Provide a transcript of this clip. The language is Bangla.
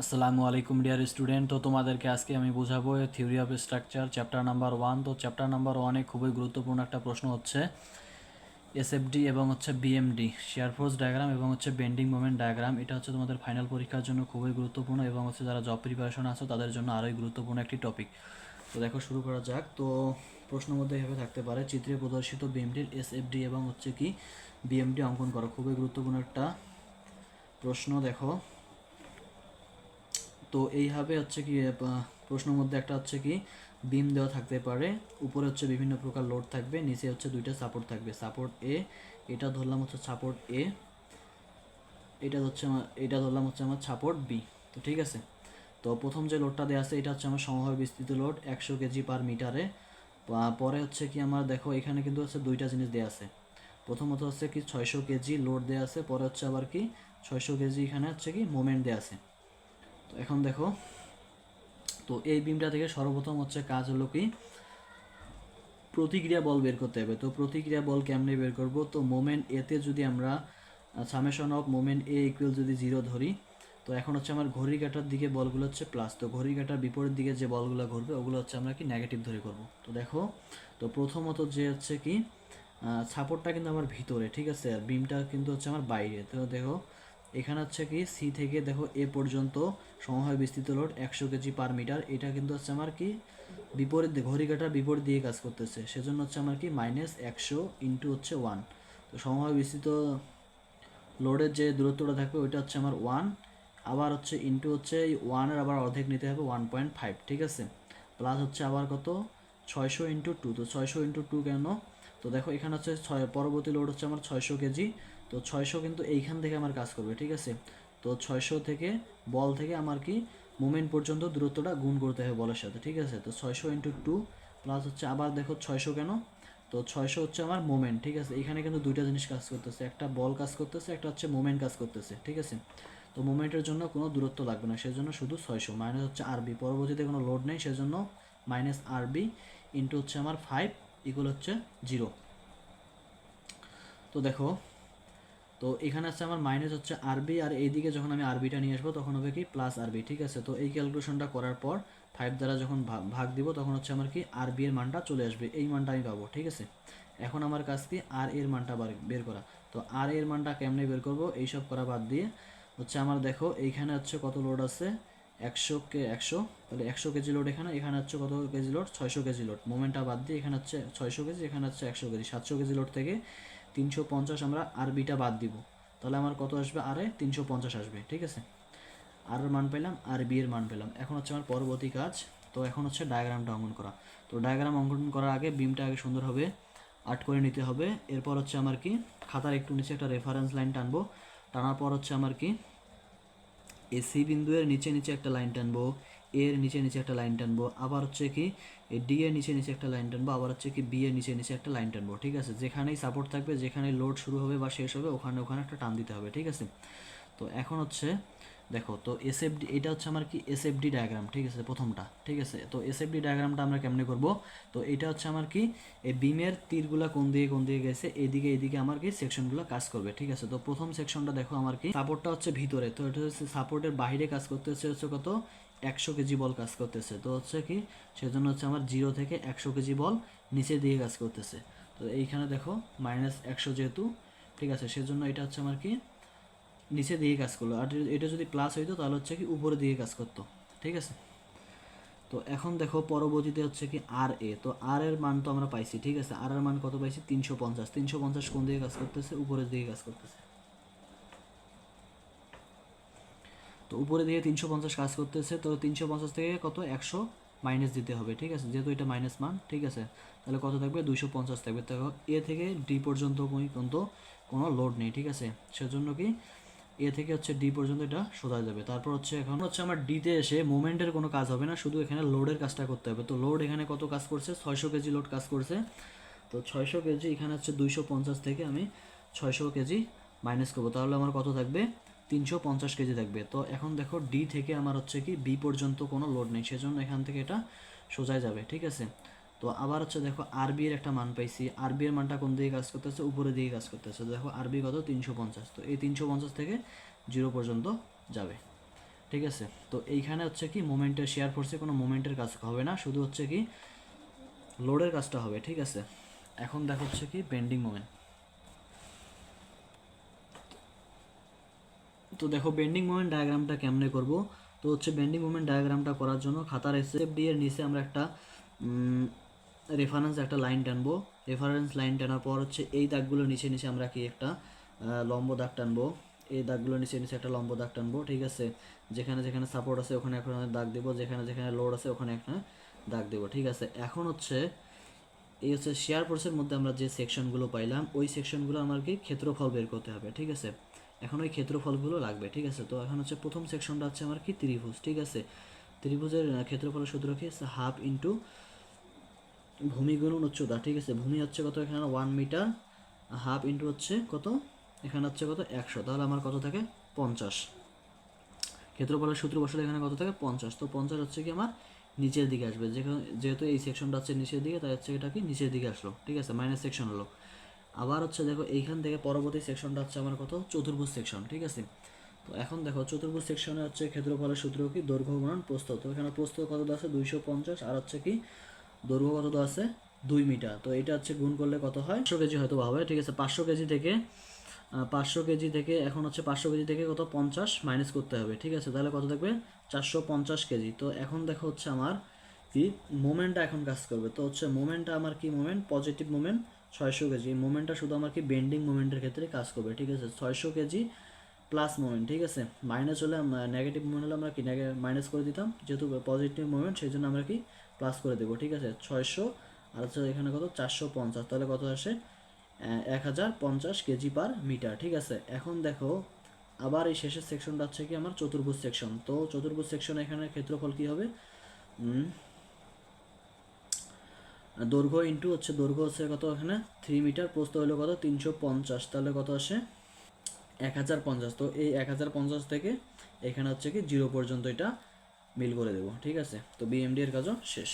আসসালামু আলাইকুম ডিয়ার স্টুডেন্ট তো তোমাদেরকে আজকে আমি বোঝাবো theory of structure chapter number one তো চ্যাপ্টার নাম্বার ওয়ানে খুবই গুরুত্বপূর্ণ একটা প্রশ্ন হচ্ছে এসএফডি এবং হচ্ছে বিএমডি শেয়ার ফোর্স ডায়াগ্রাম এবং হচ্ছে বেন্ডিং মোমেন্ট ডায়াগ্রাম এটা হচ্ছে তোমাদের ফাইনাল পরীক্ষার জন্য খুবই গুরুত্বপূর্ণ এবং হচ্ছে যারা জব প্রিপারেশন আছে, তাদের জন্য আরোই গুরুত্বপূর্ণ একটি টপিক তো দেখো, শুরু করা যাক। তো প্রশ্ন মধ্যে এভাবে থাকতে পারে, চিত্রে প্রদর্শিত বিএমডির এসএফডি এবং হচ্ছে কি বিএমডি অঙ্কন করা। খুবই গুরুত্বপূর্ণ একটা প্রশ্ন, দেখো। তো এইভাবে হচ্ছে কি প্রশ্নের মধ্যে একটা হচ্ছে কি বিম দেওয়া থাকতে পারে। উপরে হচ্ছে বিভিন্ন প্রকার লোড থাকবে, নিচে হচ্ছে দুইটা সাপোর্ট থাকবে। সাপোর্ট এ এটা ধরলাম হচ্ছে সাপোর্ট এ এটা হচ্ছে আমার, এটা ধরলাম হচ্ছে আমার সাপোর্ট বি তো ঠিক আছে? তো প্রথম যে লোডটা দেওয়া আছে, এটা হচ্ছে আমার সমভাবে বিস্তৃত লোড একশো কেজি পার মিটারে পরে হচ্ছে কি আমার দেখো, এখানে কিন্তু হচ্ছে দুইটা জিনিস দেওয়া আছে। প্রথমত হচ্ছে কি, ছয়শো কেজি লোড দেওয়া আছে, পরে হচ্ছে আবার কি, ছয়শো কেজি এখানে হচ্ছে কি মোমেন্ট দেওয়া আছে। তো এখন দেখো। তো এই বিমটা থেকে সর্বপ্রথম হচ্ছে কাজ হলো কি? প্রতিক্রিয়া বল বের করতে হবে। তো প্রতিক্রিয়া বল কেমনে বের করব? তো মোমেন্ট এতে যদি আমরা summation of moment A equal যদি জিরো ধরি, তো এখন হচ্ছে আমার ঘড়ি কাটার দিকে বলগুলো হচ্ছে প্লাস তো ঘড়ি কাটার বিপরীত দিকে যে বলগুলো ঘুরবে, ওগুলো হচ্ছে আমরা কি নেগেটিভ ধরে করব। তো দেখো, তো প্রথমত যে হচ্ছে কি সাপোর্টটা কিন্তু আমার ভিতরে, ঠিক আছে? আর বিমটা কিন্তু হচ্ছে আমার বাইরে। তো দেখো এখানে হচ্ছে কি সি থেকে দেখো এ পর্যন্ত সময় বিস্তৃত লোড একশো কেজি পার মিটার এটা কিন্তু হচ্ছে আমার কি, বিপরীত ঘড়ি বিপরীত দিয়ে কাজ করতেছে। সেজন্য হচ্ছে আমার কি মাইনাস একশো ইন্টু হচ্ছে ওয়ান তো সময় বিস্তৃত লোডের যে দূরত্বটা থাকবে, ওইটা হচ্ছে আমার ওয়ান আবার হচ্ছে ইন্টু হচ্ছে ওয়ানের আবার অর্ধেক নিতে হবে ওয়ান পয়েন্ট ফাইভ ঠিক আছে? প্লাস হচ্ছে আবার কত? ছয়শো ইন্টু টু তো ছয়শো ইন্টু টু কেন? তো দেখো, এখানে হচ্ছে ছয়, পরবর্তী লোড হচ্ছে আমার ছয়শো কেজি। তো ছয়শো কিন্তু এইখান থেকে আমার কাজ করবে, ঠিক আছে? তো ছয়শো থেকে বল থেকে আমার কি মুভমেন্ট পর্যন্ত দূরত্বটা গুণ করতে হবে বলের সাথে, ঠিক আছে? তো ছয়শো ইন্টু টু প্লাস হচ্ছে আবার দেখো ছয়শো কেন? তো ছয়শো হচ্ছে আমার মোমেন্ট ঠিক আছে? এখানে কিন্তু দুইটা জিনিস কাজ করতেছে, একটা বল কাজ করতেছে, একটা হচ্ছে মোমেন্ট কাজ করতেছে, ঠিক আছে? তো মোমেন্টের জন্য কোনো দূরত্ব লাগবে না, সেজন্য শুধু ছয়শো মাইনাস হচ্ছে আরবি পরবর্তীতে কোনো লোড নেই, সেজন্য মাইনাস আরবি ইন্টু হচ্ছে আমার ফাইভ ইকুয়াল হচ্ছে জিরো তো দেখো তো এখানে আছে আমার মাইনাস হচ্ছে আরবি আর এইদিকে যখন আমি আরবিটা নিয়ে আসব তখন হবে কি প্লাস আরবি ঠিক আছে? তো এই ক্যালকুলেশনটা করার পর ফাইভ দ্বারা যখন ভাগ দিব তখন হচ্ছে আমার কি আরবি এর মানটা চলে আসবে। এই মানটা আমি পাবো, ঠিক আছে? এখন আমার কাছ কি আর এর মানটা বের করা। তো আর এর মানটা কেমনে বের করব? এইসব করা বাদ দিয়ে হচ্ছে আমার দেখো এইখানে হচ্ছে কত লোড আছে? একশো কে, একশো, তাহলে একশো কেজি লোড এখানে এখানে হচ্ছে কত কেজি লোড ছয়শো কেজি লোড মোমেন্টটা বাদ দিয়ে এখানে হচ্ছে ছয়শো কেজি, এখানে হচ্ছে একশো কেজি, সাতশো কেজি লোড থেকে তিনশো পঞ্চাশ আমরা আরবিটা বাদ দিব। তাহলে আমার কত আসবে? আরে তিনশো পঞ্চাশ আসবে, ঠিক আছে? আর মান পেলাম আর বি এর মান পেলাম। এখন হচ্ছে আমার পরবর্তী কাজ, তো এখন হচ্ছে ডায়াগ্রামটা অঙ্কন করা। তো ডায়াগ্রাম অঙ্কন করার আগে বিমটা আগে সুন্দরভাবে আর্ট করে নিতে হবে। এরপর হচ্ছে আমার কি, খাতার একটু নিচে একটা রেফারেন্স লাইন টানবো। টানার পর হচ্ছে আমার কি এই সি বিন্দু এর নিচে নিচে একটা লাইন টানবো। এর নিচে নিচে একটা লাইন টানবো, আবার হচ্ছে কি ডি এর নিচে নিচে একটা লাইন টানবো, আবার হচ্ছে কি, বি এর নিচে নিচে একটা লাইন টানবো, ঠিক আছে? যেখানেই সাপোর্ট থাকবে যেখানে লোড শুরু হবে বা শেষ হবে, ওখানে ওখানে একটা টান দিতে হবে, ঠিক আছে? তো এখন হচ্ছে, দেখো, তো এসএফডি এটা হচ্ছে আমার কি এসএফডি ডায়াগ্রাম ঠিক আছে, প্রথমটা, ঠিক আছে? তো এসএফডি ডায়াগ্রামটা আমরা কেমনে করব? তো এটা হচ্ছে আমার কি, এই বিমের তীরগুলা কোন দিকে কোন দিকে গেছে, এদিকে এদিকে আমার কি সেকশনগুলো কাজ করবে, ঠিক আছে? তো প্রথম সেকশনটা দেখো আমার কি সাপোর্টটা হচ্ছে ভিতরে, তো এটা হচ্ছে সাপোর্টের বাইরে কাজ করতেছে হচ্ছে কত? একশো কেজি বল কাজ করতেছে। তো হচ্ছে কি, সেজন্য হচ্ছে আমার জিরো থেকে একশো কেজি বল নিচের দিকে কাজ করতেছে। তো এইখানে দেখো মাইনাস একশো যেহেতু, ঠিক আছে, সেজন্য এটা হচ্ছে আমার কি, নিচে দিয়ে কাজ করল। আর এটা যদি প্লাস হইতো, তাহলে হচ্ছে কি উপরে দিয়ে কাজ করতো, ঠিক আছে? তো এখন দেখো, পরবর্তীতে হচ্ছে কি আর এ তো আর এর মান তো আমরা পাইছি, ঠিক আছে? আর এর মান কত পাইছি? তিনশো পঞ্চাশ। তিনশো পঞ্চাশ কোন দিকে কাজ করতেছে? উপরের দিকে কাজ করতেছে। তো উপরে দিকে তিনশো পঞ্চাশ কাজ করতেছে, তো তিনশো পঞ্চাশ থেকে কত? একশো মাইনাস দিতে হবে, ঠিক আছে? যেহেতু এটা মাইনাস মান, ঠিক আছে? তাহলে কত থাকবে? দুইশো পঞ্চাশ থাকবে। তো এ থেকে ডি পর্যন্ত কিন্তু কোনো লোড নেই, ঠিক আছে? সেজন্য কি? এ থেকে হচ্ছে ডি পর্যন্ত এটা সোজা যাবে। তারপর হচ্ছে এখন হচ্ছে আমার ডিতে এসে মোমেন্টের কোনো কাজ হবে না, শুধু এখানে লোডের কাজটা করতে হবে। তো লোড এখানে কত কাজ করছে? ছয়শো কেজি লোড কাজ করছে। তো ছয়শো কেজি, এখানে হচ্ছে দুইশো পঞ্চাশ থেকে আমি ছয়শো কেজি মাইনাস করব। তাহলে আমার কত থাকবে? তিনশো পঞ্চাশ কেজি থাকবে তো এখন দেখো ডি থেকে আমার হচ্ছে কি বি পর্যন্ত কোনো লোড নেই, সেজন্য এখান থেকে এটা সোজায় যাবে, ঠিক আছে? তো আবার হচ্ছে দেখো আরবি এর একটা মান পাইছি। আরবি এর মানটা কোন দিকে কাজ করতেছে? উপরে দিকে কাজ করতেছে। দেখো আরবি কত? তিনশো পঞ্চাশ। তো এই তিনশো পঞ্চাশ থেকে জিরো পর্যন্ত যাবে, ঠিক আছে? তো এইখানে হচ্ছে কি মোমেন্টের শেয়ার ফোর্সে কোনো মোমেন্টের কাজ হবে না, শুধু হচ্ছে কি লোডের কাজটা হবে, ঠিক আছে? এখন দেখো হচ্ছে কি বেন্ডিং মোমেন্ট তো দেখো বেন্ডিং মোমেন্ট ডায়াগ্রামটা কেমনে করব? তো হচ্ছে বেন্ডিং মোমেন্ট ডায়াগ্রামটা করার জন্য খাতার এসএফ ডি এর নিচে আমরা একটা রেফারেন্স একটা লাইন টানবো। রেফারেন্স লাইন টানার পর হচ্ছে এই দাগগুলোর নিচে নিচে আমরা কি একটা লম্ব দাগ টানবো। এই দাগগুলোর নিচে নিচে একটা লম্ব দাগ টানবো, ঠিক আছে? যেখানে যেখানে সাপোর্ট আছে ওখানে এখন দাগ দেবো, যেখানে যেখানে লোড আছে ওখানে একটা দাগ দেবো, ঠিক আছে? এখন হচ্ছে এই হচ্ছে শেয়ার ফোর্সের মধ্যে আমরা যে সেকশনগুলো পাইলাম, ওই সেকশনগুলো আমার কি ক্ষেত্রফল বের করতে হবে, ঠিক আছে? এখন ওই ক্ষেত্রফলগুলো লাগবে, ঠিক আছে? তো এখন হচ্ছে প্রথম সেকশনটা হচ্ছে আমার কি? ত্রিভুজ, ঠিক আছে? ত্রিভুজের ক্ষেত্রফলের সূত্র কি? হাফ ইন্টু ভূমি গুণন উচ্চতা, ঠিক আছে? ভূমি হচ্ছে কত এখানে? ওয়ান মিটার হাফ ইন্টু হচ্ছে কত? এখানে হচ্ছে কত? একশো। তাহলে আমার কত থাকে? পঞ্চাশ। ক্ষেত্রফলের সূত্র বসালে এখানে কত থাকে? পঞ্চাশ। তো পঞ্চাশ হচ্ছে কি আমার? নিচের দিকে আসবে। যেখানে যেহেতু এই সেকশনটা হচ্ছে নিচের দিকে, তাই হচ্ছে এটা কি? নিচের দিকে আসলো, ঠিক আছে? মাইনাস সেকশন হলো। আবার হচ্ছে দেখো এইখান থেকে পরবর্তী সেকশনটা হচ্ছে আমার কত? চতুর্ভুজ সেকশন ঠিক আছে? তো এখন দেখো চতুর্ভুজ সেকশনে হচ্ছে ক্ষেত্রফলের সূত্র কি? দৈর্ঘ্য গুণন প্রস্থ। তো এখানে প্রস্থ কত আছে? দুইশো পঞ্চাশ, আর হচ্ছে কি দৈর্ঘ্য কত আছে? দুই মিটার। তো এটা হচ্ছে গুণ করলে কত হয়? পাঁচশো কেজি হয়তো হবে, ঠিক আছে? পাঁচশো কেজি থেকে পাঁচশো কেজি থেকে এখন হচ্ছে পাঁচশো কেজি থেকে কত? পঞ্চাশ মাইনাস করতে হবে, ঠিক আছে? তাহলে কত থাকবে? চারশো পঞ্চাশ কেজি। তো এখন দেখো হচ্ছে আমার কি মোমেন্টটা এখন কাজ করবে। তো হচ্ছে মোমেন্টটা আমার কি মোমেন্ট পজিটিভ মোমেন্ট ছয়শো কেজি। এই মোমেন্টটা শুধু আমার কি বেন্ডিং মোমেন্টের ক্ষেত্রে কাজ করবে, ঠিক আছে? ছয়শো কেজি প্লাস মোমেন্ট ঠিক আছে? মাইনাস হলে নেগেটিভ মোমেন্ট হলে আমরা কি মাইনাস করে দিতাম, যেহেতু পজিটিভ মোমেন্ট সেই জন্য আমরা কি প্লাস করে দেবো, ঠিক আছে? ছয়শো, আর হচ্ছে এখানে কত? চারশো পঞ্চাশ। তাহলে কত আসে? এক হাজার পঞ্চাশ কেজি পার মিটার ঠিক আছে? এখন দেখো, আবার এই শেষের সেকশনটা হচ্ছে কি আমার চতুর্ভুজ সেকশন তো চতুর্ভুজ সেকশন এখানে ক্ষেত্রফল কি হবে? দৈর্ঘ্য ইন্টু হচ্ছে দৈর্ঘ্য হচ্ছে কত এখানে? থ্রি মিটার প্রস্ত হলো কত? তিনশো পঞ্চাশ। তাহলে কত আসে? এক হাজার পঞ্চাশ। তো এই এক হাজার পঞ্চাশ থেকে এখানে হচ্ছে কি জিরো পর্যন্ত এটা মিল করে দেবো। ঠিক আছে? তো বিএমডি এর কাজও শেষ।